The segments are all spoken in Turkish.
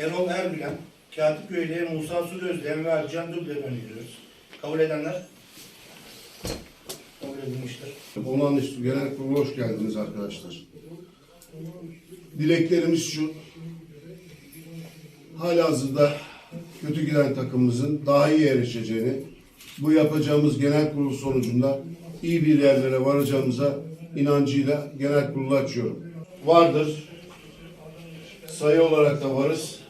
Erol Ergülen, Katip Üyeliğe Musa Sugözlem ve Ercan Düble'ni öneriyoruz. Kabul edenler? Kabul edilmiştir. Olağanüstü Genel Kurulu'na hoş geldiniz arkadaşlar. Dileklerimiz şu. Halihazırda kötü giden takımımızın daha iyi yarışacağını, bu yapacağımız genel kurul sonucunda iyi bir yerlere varacağımıza inancıyla genel kurulu açıyorum. Vardır. Sayı olarak da varız.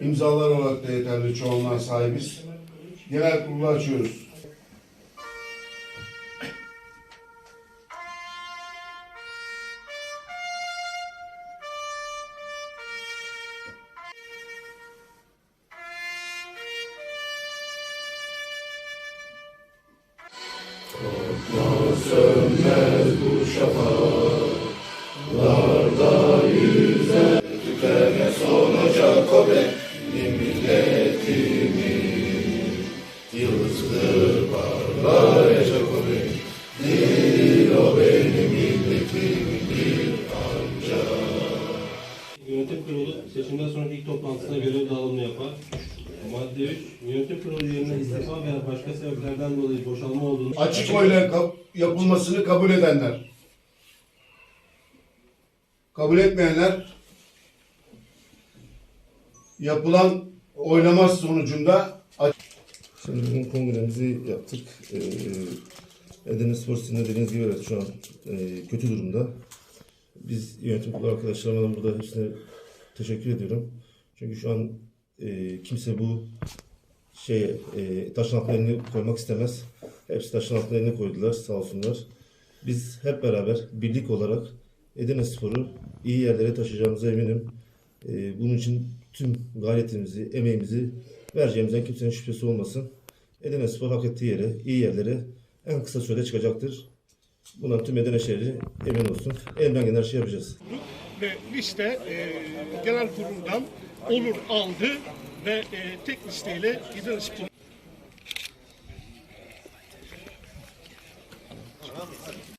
İmzalar olarak da yeterli çoğunluğa sahibiz. Genel kurulu açıyoruz. Yönetim kurulu seçimden sonraki ilk toplantısına göre dağılımını yapar. Madde 3, yönetim kurulu yerine istifa veya başka sebeplerden dolayı boşalma olduğunu Açık oyla yapılmasını kabul edenler. Kabul etmeyenler yapılan oylama sonucunda Şimdi bugün kongremizi yaptık. Ee, Edirne Spor sizin de dediğiniz gibi evet şu an e, kötü durumda. Biz yönetim kurulu arkadaşlarıma da burada hepsine teşekkür ediyorum. Çünkü şu an e, kimse bu şey e, taşın altına elini koymak istemez. Hepsi taşın altına elini koydular sağ olsunlar. Biz hep beraber birlik olarak Edirne Spor'u iyi yerlere taşıyacağımıza eminim. E, bunun için tüm gayretimizi, emeğimizi vereceğimizden kimsenin şüphesi olmasın. Edirne Spor hak ettiği yere, iyi yerlere en kısa sürede çıkacaktır. Bundan tüm Edirne şehri emin olsun. Elimden gelen her şeyi yapacağız. ve liste e, genel kuruldan olur aldı ve e, tek listeyle Edirne Spor'u